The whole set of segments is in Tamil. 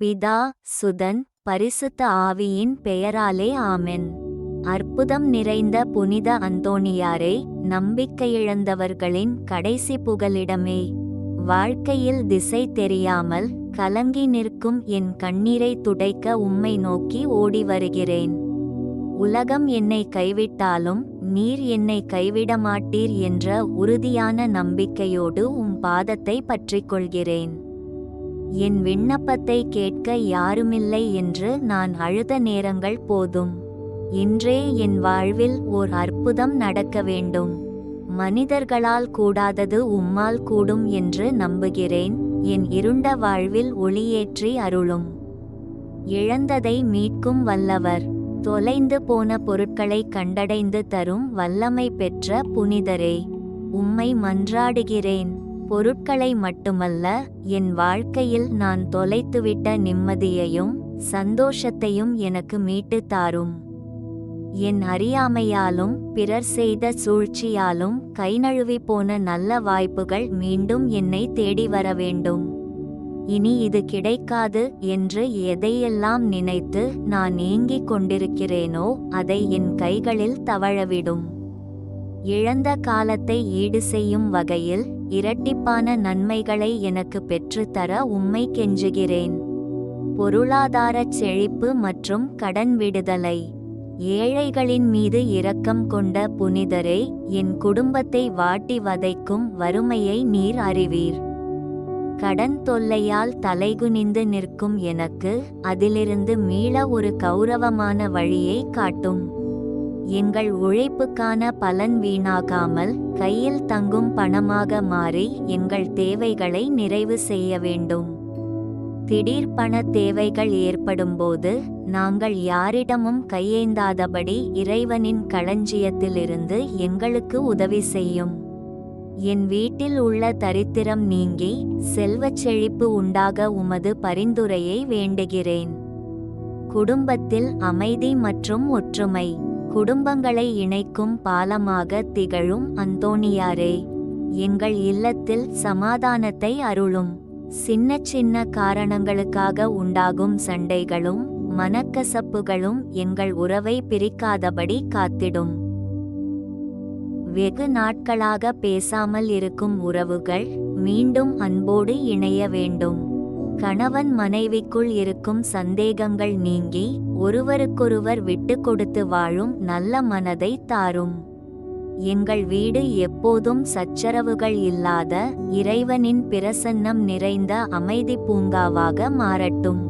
பிதா சுதன் பரிசுத்த ஆவியின் பெயராலே ஆமென். அற்புதம் நிறைந்த புனித அந்தோணியாரே நம்பிக்கையிழந்தவர்களின் கடைசி புகலிடமே. வாழ்க்கையில் திசை தெரியாமல் கலங்கி நிற்கும் என் கண்ணீரை துடைக்க உம்மை நோக்கி ஓடி வருகிறேன். உலகம் என்னை கைவிட்டாலும் நீர் என்னை கைவிட மாட்டீர் என்ற உறுதியான நம்பிக்கையோடு உம் பாதத்தை பற்றிக் கொள்கிறேன். என் விண்ணப்பத்தை கேட்க யாருமில்லை என்று நான் அழுத நேரங்கள் போதும். இன்றே என் வாழ்வில் ஓர் அற்புதம் நடக்க வேண்டும். மனிதர்களால் கூடாதது உம்மால் கூடும் என்று நம்புகிறேன். என் இருண்ட வாழ்வில் ஒளியேற்றி அருளும். இழந்ததை மீட்கும் வல்லவர். தொலைந்து போன பொருட்களை கண்டடைந்து தரும் வல்லமை பெற்ற புனிதரே. உம்மை மன்றாடுகிறேன். பொருட்களை மட்டுமல்ல என் வாழ்க்கையில் நான் தொலைத்துவிட்ட நிம்மதியையும் சந்தோஷத்தையும் எனக்கு மீட்டு தாரும். என் அறியாமையாலும் பிறர் செய்த சூழ்ச்சியாலும் கைநழுவி போன நல்ல வாய்ப்புகள் மீண்டும் என்னை தேடி வர வேண்டும். இனி இது கிடைக்காது என்று எதையெல்லாம் நினைத்து நான் ஏங்கிக் கொண்டிருக்கிறேனோ அதை என் கைகளில் தவழவிடும். இழந்த காலத்தை ஈடு செய்யும் வகையில் இரட்டிப்பான நன்மைகளை எனக்கு பெற்றுத்தர உம்மை கெஞ்சுகிறேன். பொருளாதாரச் செழிப்பு மற்றும் கடன் விடுதலை. ஏழைகளின் மீது இரக்கம் கொண்ட புனிதரே என் குடும்பத்தை வாட்டி வதைக்கும் வறுமையை நீர் அறிவீர். கடன் தொல்லையால் தலைகுனிந்து நிற்கும் எனக்கு அதிலிருந்து மீள ஒரு கௌரவமான வழியை காட்டும். எங்கள் உழைப்புக்கான பலன் வீணாகாமல் கையில் தங்கும் பணமாக மாறி எங்கள் தேவைகளை நிறைவு செய்ய வேண்டும். திடீர் பண தேவைகள் ஏற்படும்போது நாங்கள் யாரிடமும் கையேந்தாதபடி இறைவனின் களஞ்சியத்திலிருந்து எங்களுக்கு உதவி செய்யும். என் வீட்டில் உள்ள தரித்திரம் நீங்கி செல்வச் செழிப்பு உண்டாக உமது பரிந்துரையை வேண்டுகிறேன். குடும்பத்தில் அமைதி மற்றும் ஒற்றுமை. குடும்பங்களை இணைக்கும் பாலமாக திகழும் அந்தோணியாரே எங்கள் இல்லத்தில் சமாதானத்தை அருளும். சின்ன சின்ன காரணங்களுக்காக உண்டாகும் சண்டைகளும் மனக்கசப்புகளும் எங்கள் உறவை பிரிக்காதபடி காத்திடும். வெகு நாட்களாக பேசாமல் இருக்கும் உறவுகள் மீண்டும் அன்போடு இணைய வேண்டும். கணவன் மனைவிக்குள் இருக்கும் சந்தேகங்கள் நீங்கி ஒருவருக்கொருவர் விட்டு கொடுத்து வாழும் நல்ல மனதை தாரும். எங்கள் வீடு எப்போதும் சச்சரவுகள் இல்லாத இறைவனின் பிரசன்னம் நிறைந்த அமைதி பூங்காவாக மாறட்டும்.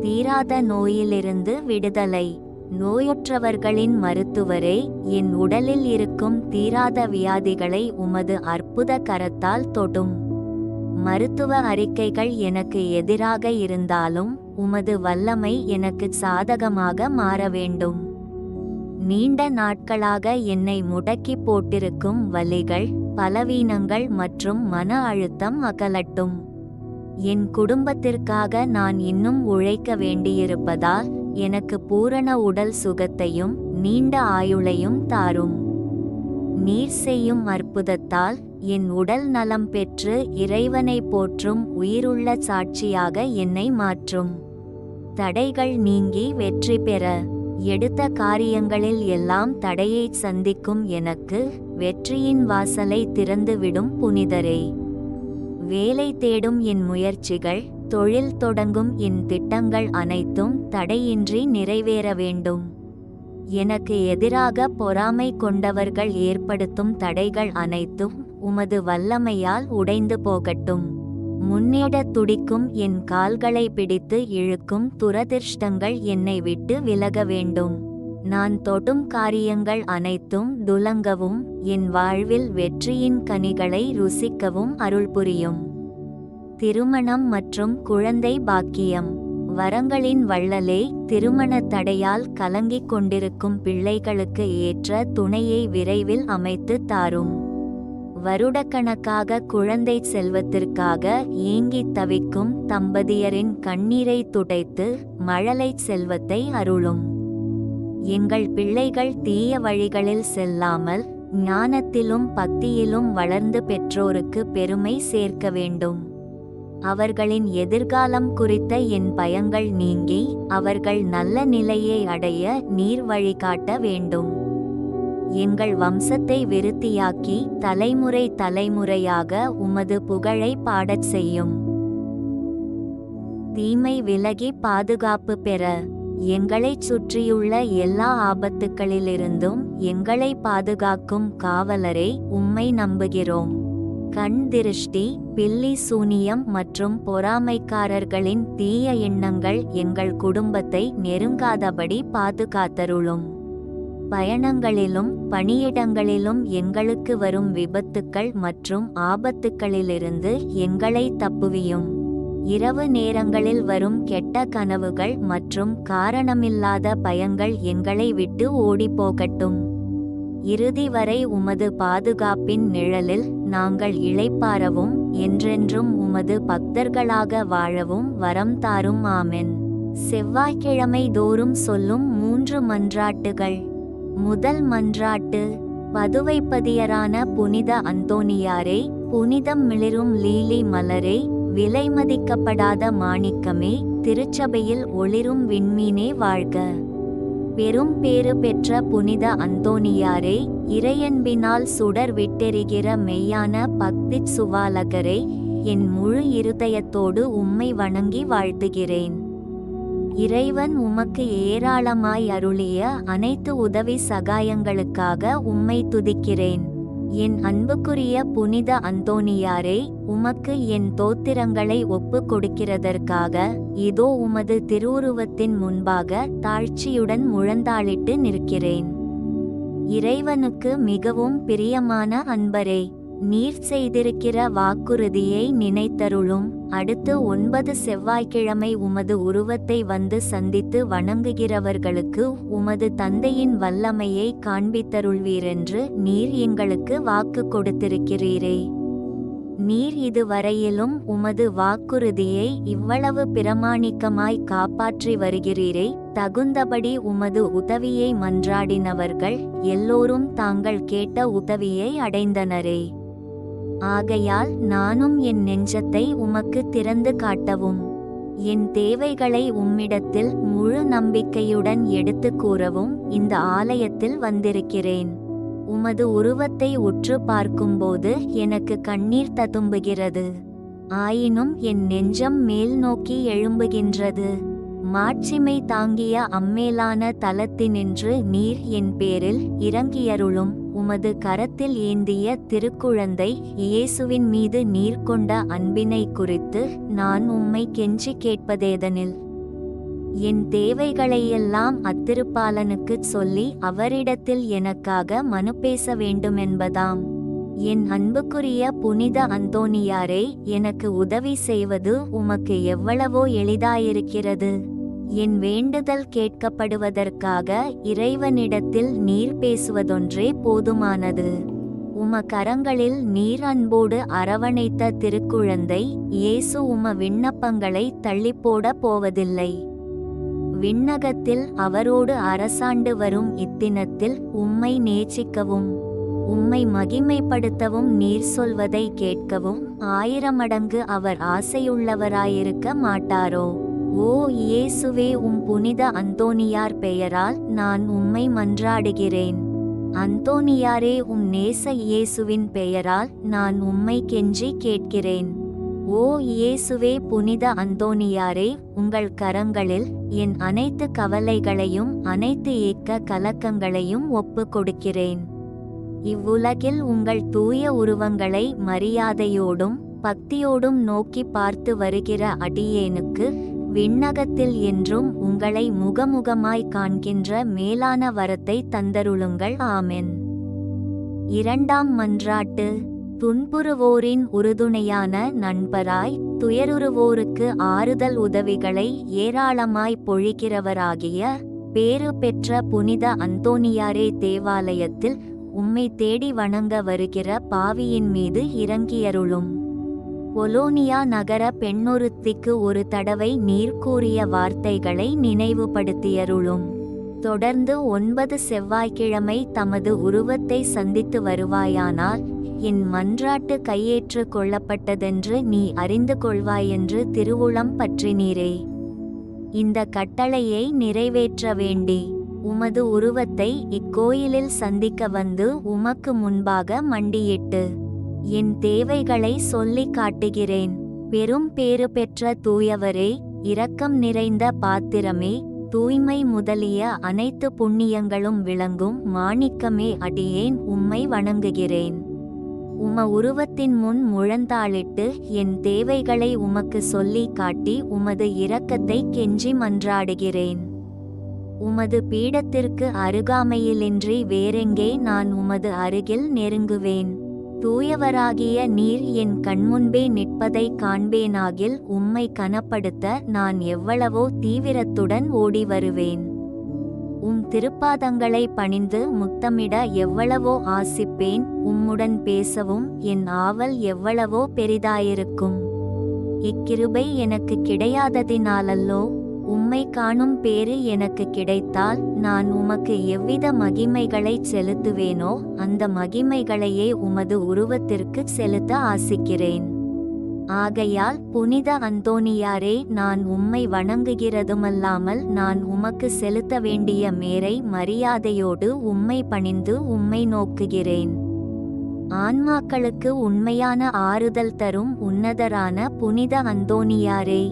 தீராத நோயிலிருந்து விடுதலை. நோயுற்றவர்களின் மருத்துவரே என் உடலில் இருக்கும் தீராத வியாதிகளை உமது அற்புத கரத்தால் தொடும். மருத்துவ அறிக்கைகள் எனக்கு எதிராக இருந்தாலும் உமது வல்லமை எனக்கு சாதகமாக மாற வேண்டும். நீண்ட நாட்களாக என்னை முடக்கி போட்டிருக்கும் வலிகள் பலவீனங்கள் மற்றும் மன அழுத்தம் அகலட்டும். என் குடும்பத்திற்காக நான் இன்னும் உழைக்க வேண்டியிருப்பதால் எனக்கு பூரண உடல் சுகத்தையும் நீண்ட ஆயுளையும் தாரும். நீர் செய்யும் அற்புதத்தால் என் உடல் நலம் பெற்று இறைவனை போற்றும் உயிருள்ள சாட்சியாக என்னை மாற்றும். தடைகள் நீங்கி வெற்றி பெற எடுத்த காரியங்களில் எல்லாம் தடையை சந்திக்கும் எனக்கு வெற்றியின் வாசலை திறந்துவிடும் புனிதரே. வேலை தேடும் என் முயற்சிகள் தொழில் தொடங்கும் என் திட்டங்கள் அனைத்தும் தடையின்றி நிறைவேற வேண்டும். எனக்கு எதிராக பொறாமை கொண்டவர்கள் ஏற்படுத்தும் தடைகள் அனைத்தும் உமது வல்லமையால் உடைந்து போகட்டும். முன்னேட துடிக்கும் என் கால்களை பிடித்து இழுக்கும் துரதிர்ஷ்டங்கள் என்னை விட்டு விலக வேண்டும். நான் தொடும் காரியங்கள் அனைத்தும் துலங்கவும் என் வாழ்வில் வெற்றியின் கனிகளை ருசிக்கவும் அருள் புரியும். திருமணம் மற்றும் குழந்தை பாக்கியம். வரங்களின் வள்ளலே திருமண தடையால் கலங்கிக் கொண்டிருக்கும் பிள்ளைகளுக்கு ஏற்ற துணையை விரைவில் அமைத்து தாரும். வருடக்கணக்காக குழந்தை செல்வத்திற்காக ஏங்கித் தவிக்கும் தம்பதியரின் கண்ணீரை துடைத்து மழலை செல்வத்தை அருளும். எங்கள் பிள்ளைகள் தீய வழிகளில் செல்லாமல் ஞானத்திலும் பக்தியிலும் வளர்ந்து பெற்றோருக்கு பெருமை சேர்க்க வேண்டும். அவர்களின் எதிர்காலம் குறித்த என் பயங்கள் நீங்கி அவர்கள் நல்ல நிலையை அடைய நீர் வழிகாட்ட வேண்டும். எங்கள் வம்சத்தை விருத்தியாக்கி தலைமுறை தலைமுறையாக உமது புகழை பாடச் செய்யும். தீமை விலகி பாதுகாப்பு பெற எங்களைச் சுற்றியுள்ள எல்லா ஆபத்துக்களிலிருந்தும் எங்களை பாதுகாக்கும் காவலரை உம்மை நம்புகிறோம். கண் திருஷ்டி பில்லி சூனியம் மற்றும் பொறாமைக்காரர்களின் தீய எண்ணங்கள் எங்கள் குடும்பத்தை நெருங்காதபடி பாதுகாத்தருளும். பயணங்களிலும் பணியிடங்களிலும் எங்களுக்கு வரும் விபத்துக்கள் மற்றும் ஆபத்துக்களிலிருந்து எங்களை தப்புவியும். இரவு நேரங்களில் வரும் கெட்ட கனவுகள் மற்றும் காரணமில்லாத பயங்கள் எங்களை விட்டு ஓடிப்போகட்டும். இறுதி வரை உமது பாதுகாப்பின் நிழலில் நாங்கள் இழைப்பாரவும் என்றென்றும் உமது பக்தர்களாக வாழவும் வரம் தாரும். ஆமென். செவ்வாய்க்கிழமை தோறும் சொல்லும் மூன்று மன்றாட்டுகள். முதல் மன்றாட்டு பதுவைப்பதியரான புனித அந்தோனியாரை புனிதம் மிளிரும் லீலி மலரே விலைமதிக்கப்படாத மாணிக்கமே திருச்சபையில் ஒளிரும் விண்மீனே வாழ்க. பெரும் பேறு பெற்ற புனித அந்தோனியாரை இறையன்பினால் சுடர் விட்டெறிகிற மெய்யான பக்தி சுவாலகரை என் முழு இருதயத்தோடு உம்மை வணங்கி வாழ்த்துகிறேன். இறைவன் உமக்கு ஏராளமாய் அருளிய அனைத்து உதவி சகாயங்களுக்காக உம்மை துதிக்கிறேன். என் அன்புக்குரிய புனித அந்தோனியாரே உமக்கு என் தோத்திரங்களை ஒப்பு கொடுக்கிறதற்காக இதோ உமது திருவுருவத்தின் முன்பாக தாழ்ச்சியுடன் முழந்தாளிட்டு நிற்கிறேன். இறைவனுக்கு மிகவும் பிரியமான அன்பரே நீர் செய்திருக்கிற வாக்குறுதியை நினைத்தருளும். அடுத்து ஒன்பது செவ்வாய்க்கிழமை உமது உருவத்தை வந்து சந்தித்து வணங்குகிறவர்களுக்கு உமது தந்தையின் வல்லமையை காண்பித்தருள்வீரென்று நீர் எங்களுக்கு வாக்கு கொடுத்திருக்கிறீரே. நீர் இதுவரையிலும் உமது வாக்குறுதியை இவ்வளவு பிரமாணிக்கமாய் காப்பாற்றி வருகிறீரே. தகுந்தபடி உமது உதவியை மன்றாடினவர்கள் எல்லோரும் தாங்கள் கேட்ட உதவியை அடைந்தனரே. ஆகையால் நானும் என் நெஞ்சத்தை உமக்கு திறந்து காட்டவும். என் தேவைகளை உம்மிடத்தில் முழு நம்பிக்கையுடன் எடுத்து கூறவும் இந்த ஆலயத்தில் வந்திருக்கிறேன். உமது உருவத்தை உற்று பார்க்கும்போது எனக்கு கண்ணீர் ததும்புகிறது. ஆயினும் என் நெஞ்சம் மேல் நோக்கி எழும்புகின்றது. மாட்சிமை தாங்கிய அம்மேலான தலத்தினின்று நீர் என் பேரில் இறங்கியருளும். உமது கரத்தில் ஏந்திய திருக்குழந்தை இயேசுவின் மீது நீர் கொண்ட அன்பினை குறித்து நான் உம்மை கெஞ்சி கேட்பதேதனில். என் தேவைகளையெல்லாம் அத்திருப்பாலனுக்குச் சொல்லி அவரிடத்தில் எனக்காக மனு பேச வேண்டுமென்பதாம். என் அன்புக்குரிய புனித அந்தோனியாரே எனக்கு உதவி செய்வது உமக்கு எவ்வளவோ எளிதாயிருக்கிறது. என் வேண்டுதல் கேட்கப்படுவதற்காக இறைவனிடத்தில் நீர் பேசுவதொன்றே போதுமானது. உம கரங்களில் நீர் அன்போடு அரவணைத்த திருக்குழந்தை இயேசு உம விண்ணப்பங்களை தள்ளிப்போட போவதில்லை. விண்ணகத்தில் அவரோடு அரசாண்டு வரும் இத்தினத்தில் உம்மை நேசிக்கவும் உம்மை மகிமைப்படுத்தவும் நீர் சொல்வதை கேட்கவும் ஆயிரமடங்கு அவர் ஆசையுள்ளவராயிருக்க மாட்டாரோ? ஓ இயேசுவே உம் புனித அந்தோனியார் பெயரால் நான் உம்மை மன்றாடுகிறேன். அந்தோனியாரே உம் நேச இயேசுவின் பெயரால் நான் உம்மை கெஞ்சி கேட்கிறேன். ஓ இயேசுவே புனித அந்தோனியாரே உங்கள் கரங்களில் என் அனைத்து கவலைகளையும் அனைத்து ஏக்க கலக்கங்களையும் ஒப்பு கொடுக்கிறேன். இவ்வுலகில் உங்கள் தூய உருவங்களை மரியாதையோடும் பக்தியோடும் நோக்கி பார்த்து வருகிற அடியேனுக்கு விண்ணகத்தில் என்றும் உங்களை முகமுகமாய் காண்கின்ற மேலான வரத்தை தந்தருளுங்கள். ஆமென். இரண்டாம் மன்றாட்டு. துன்புறுவோரின் உறுதுணையான நண்பராய் துயருருவோருக்கு ஆறுதல் உதவிகளை ஏராளமாய் பொழிக்கிறவராகிய பேறு பெற்ற புனித அந்தோனியாரே தேவாலயத்தில் உம்மை தேடி வணங்க வருகிற பாவியின் மீது இறங்கியருளும். பொலோனியா நகர பெண்ணொருத்திக்கு ஒரு தடவை நீர் கூறிய வார்த்தைகளை நினைவுபடுத்தியருளும். தொடர்ந்து ஒன்பது செவ்வாய்க்கிழமை தமது உருவத்தை சந்தித்து வருவாயானால் என் மன்றாட்டு கையேற்று கொள்ளப்பட்டதென்று நீ அறிந்து கொள்வாயென்று திருவுளம் பற்றினீரே. இந்த கட்டளையை நிறைவேற்ற வேண்டி உமது உருவத்தை இக்கோயிலில் சந்திக்க வந்து உமக்கு முன்பாக மண்டியிட்டு என் தேவைகளை சொல்லிக் காட்டுகிறேன். பெரும் பேறு பெற்ற தூயவரே இரக்கம் நிறைந்த பாத்திரமே தூய்மை முதலிய அனைத்து புண்ணியங்களும் விளங்கும் மாணிக்கமே அடியேன் உம்மை வணங்குகிறேன். உம உருவத்தின் முன் முழந்தாளிட்டு என் தேவைகளை உமக்கு சொல்லி காட்டி உமது இரக்கத்தை கெஞ்சி மன்றாடுகிறேன். உமது பீடத்திற்கு அருகாமையிலின்றி வேறெங்கே நான் உமது அருகில் நெருங்குவேன். தூயவராகிய நீர் என் கண்முன்பே நிற்பதை காண்பேனாகில் உம்மை கனப்படுத்த நான் எவ்வளவோ தீவிரத்துடன் ஓடி வருவேன் உம் திருப்பாதங்களை பணிந்து முத்தமிட எவ்வளவோ ஆசிப்பேன் உம்முடன் பேசவும் என் ஆவல் எவ்வளவோ பெரிதாயிருக்கும். இக்கிருபை எனக்கு கிடையாததினாலல்லோ உம்மை காணும் பேறு எனக்கு கிடைத்தால் நான் உமக்கு எவ்வித மகிமைகளைச் செலுத்துவேனோ அந்த மகிமைகளையே உமது உருவத்திற்கு செலுத்த ஆசிக்கிறேன். ஆகையால் புனித அந்தோனியாரே நான் உம்மை வணங்குகிறதுமல்லாமல் நான் உமக்கு செலுத்த வேண்டிய மேரை மரியாதையோடு உம்மை பணிந்து உம்மை நோக்குகிறேன். ஆன்மாக்களுக்கு உண்மையான ஆறுதல் தரும் உன்னதரான புனித அந்தோனியாரே.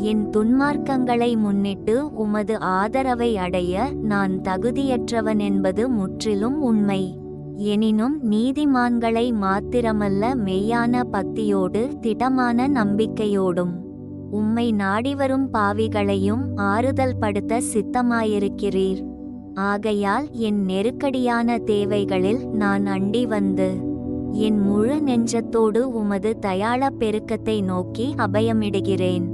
என் துன்மார்க்கங்களை முன்னிட்டு உமது ஆதரவை அடைய நான் தகுதியற்றவன் என்பது முற்றிலும் உண்மை. எனினும் நீதிமான்களை மாத்திரமல்ல மெய்யான பக்தியோடு திடமான நம்பிக்கையோடும். உம்மை நாடிவரும் பாவிகளையும் ஆறுதல் படுத்த சித்தமாயிருக்கிறீர். ஆகையால் என் நெருக்கடியான தேவைகளில் நான் அண்டி வந்து என் முழு நெஞ்சத்தோடு உமது தயாள பெருக்கத்தை நோக்கி அபயமிடுகிறேன்.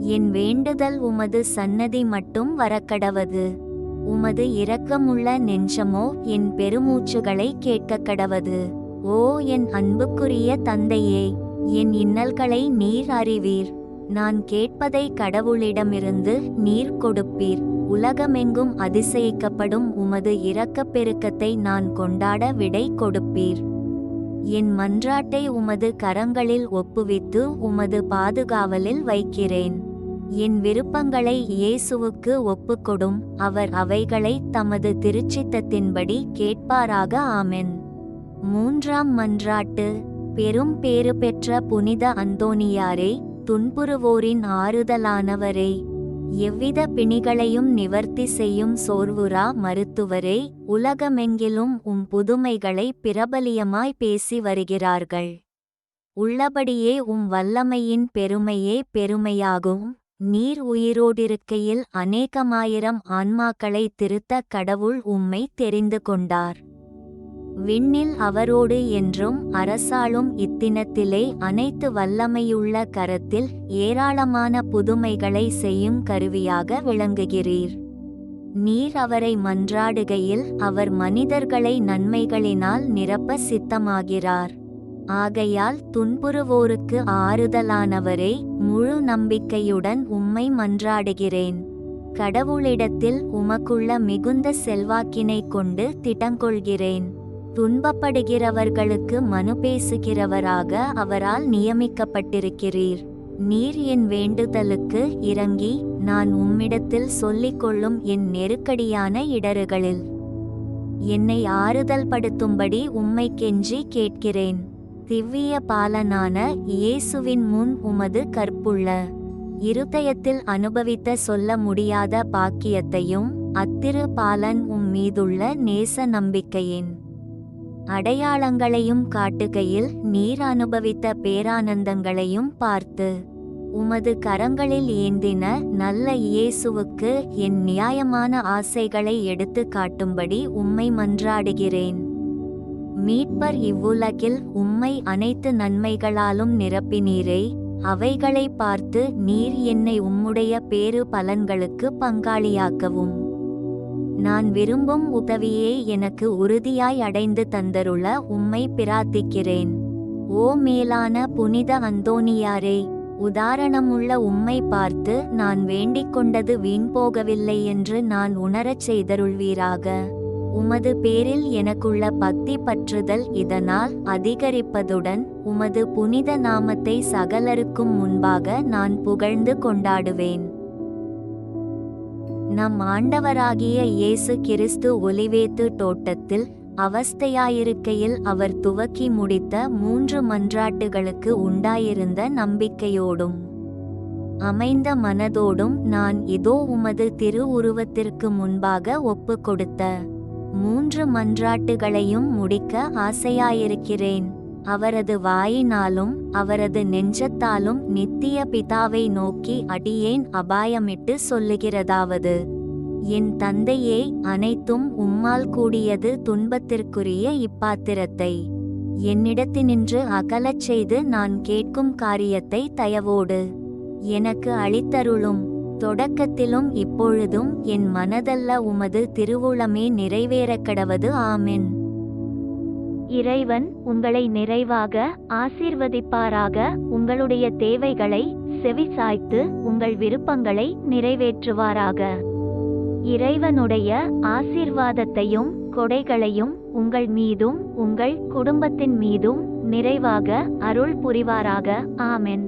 என் வேண்டுதல் உமது சன்னதி மட்டும் வரக்கடவது. உமது இரக்கமுள்ள நெஞ்சமோ என் பெருமூச்சுகளை கேட்க கடவது ஓ என் அன்புக்குரிய தந்தையே என் இன்னல்களை நீர் அறிவீர். நான் கேட்பதை கடவுளிடமிருந்து நீர் கொடுப்பீர். உலகமெங்கும் அதிசயிக்கப்படும் உமது இரக்கப் பெருக்கத்தை நான் கொண்டாட விடை கொடுப்பீர். என் மன்றாட்டை உமது கரங்களில் ஒப்புவித்து உமது பாதுகாவலில் வைக்கிறேன். என் விருப்பங்களை இயேசுவுக்கு ஒப்புக்கொடும். அவர் அவைகளை தமது திருச்சித்தத்தின்படி கேட்பாராக ஆமென். மூன்றாம் மன்றாட்டு பெரும் பேறு பெற்ற புனித அந்தோனியாரே துன்புறுவோரின் ஆறுதலானவரே எவ்வித பிணிகளையும் நிவர்த்தி செய்யும் சோர்வுரா மருத்துவரே உலகமெங்கிலும் உம் புதுமைகளை பிரபலியமாய் பேசி வருகிறார்கள். உள்ளபடியே உம் வல்லமையின் பெருமையே பெருமையாகும். நீர் உயிரோடிருக்கையில் அநேகமாயிரம் ஆன்மாக்களை திருத்த கடவுள் உம்மை தெரிந்து கொண்டார். விண்ணில் அவரோடு என்றும் அரசாளும் இத்தினத்திலே அனைத்து வல்லமையுள்ள கரத்தில் ஏராளமான புதுமைகளை செய்யும் கருவியாக விளங்குகிறீர். நீர் அவரை மன்றாடுகையில் அவர் மனிதர்களை நன்மைகளினால் நிரப்ப சித்தமாகிறார். ஆகையால் துன்புறுவோருக்கு ஆறுதலானவரே முழு நம்பிக்கையுடன் உம்மை மன்றாடுகிறேன். கடவுளிடத்தில் உமக்குள்ள மிகுந்த செல்வாக்கினை கொண்டு திட்டங்கொள்கிறேன். துன்பப்படுகிறவர்களுக்கு மனு பேசுகிறவராக அவரால் நியமிக்கப்பட்டிருக்கிறீர். நீர் என் வேண்டுதலுக்கு இறங்கி நான் உம்மிடத்தில் சொல்லிக்கொள்ளும் என் நெருக்கடியான இடறுகளில் என்னை ஆறுதல் படுத்தும்படி உம்மை கெஞ்சி கேட்கிறேன். திவ்விய பாலனான இயேசுவின் முன் உமது கற்புள்ள இருதயத்தில் அனுபவித்த சொல்ல முடியாத பாக்கியத்தையும் அத்திரு பாலன் உம் மீதுள்ள நேச நம்பிக்கையின் அடையாளங்களையும் காட்டுகையில் நீர் அனுபவித்த பேரானந்தங்களையும் பார்த்து உமது கரங்களில் ஏந்தின நல்ல இயேசுவுக்கு என் நியாயமான ஆசைகளை எடுத்து காட்டும்படி உம்மை மன்றாடுகிறேன். மீட்பர் இவ்வுலகில் உம்மை அனைத்து நன்மைகளாலும் நிரப்பினீரே அவைகளை பார்த்து நீர் என்னை உம்முடைய பேறு பலன்களுக்கு பங்காளியாக்கவும். நான் விரும்பும் உதவியை எனக்கு உறுதியாய் அடைந்து தந்தருள உம்மை பிரார்த்திக்கிறேன். ஓ மேலான புனித அந்தோனியாரே உதாரணமுள்ள உம்மை பார்த்து நான் வேண்டிக் கொண்டது வீண் போகவில்லை என்று நான் உணரச் செய்தருள்வீராக. உமது பேரில் எனக்குள்ள பக்தி பற்றுதல் இதனால் அதிகரிப்பதுடன் உமது புனித நாமத்தை சகலருக்கும் முன்பாக நான் புகழ்ந்து கொண்டாடுவேன். நம் ஆண்டவராகிய இயேசு கிறிஸ்து ஒலிவேத்து தோட்டத்தில் அவஸ்தையாயிருக்கையில் அவர் துவக்கி முடித்த மூன்று மன்றாட்டுகளுக்கு உண்டாயிருந்த நம்பிக்கையோடும் அமைந்த மனதோடும் நான் இதோ உமது திரு உருவத்திற்கு முன்பாக ஒப்பு கொடுத்த மூன்று மன்றாட்டுகளையும் முடிக்க ஆசையாயிருக்கிறேன். அவரது வாயினாலும் அவரது நெஞ்சத்தாலும் நித்திய பிதாவை நோக்கி அடியேன் அபாயமிட்டு சொல்லுகிறதாவது. என் தந்தையே அனைத்தும் உம்மால் கூடியது துன்பத்திற்குரிய இப்பாத்திரத்தை. என்னிடத்தினின்று அகலச் செய்து நான் கேட்கும் காரியத்தை தயவோடு எனக்கு அளித்தருளும். தொடக்கத்திலும் இப்பொழுதும் என் மனதல்ல உமது திருவுளமே நிறைவேறக் கடவது. ஆமென். இறைவன் உங்களை நிறைவாக ஆசீர்வதிப்பாராக. உங்களுடைய தேவைகளை செவிசாய்த்து உங்கள் விருப்பங்களை நிறைவேற்றுவாராக. இறைவனுடைய ஆசீர்வாதத்தையும் கொடைகளையும் உங்கள் மீதும் உங்கள் குடும்பத்தின் மீதும் நிறைவாக அருள் புரிவாராக. ஆமென்.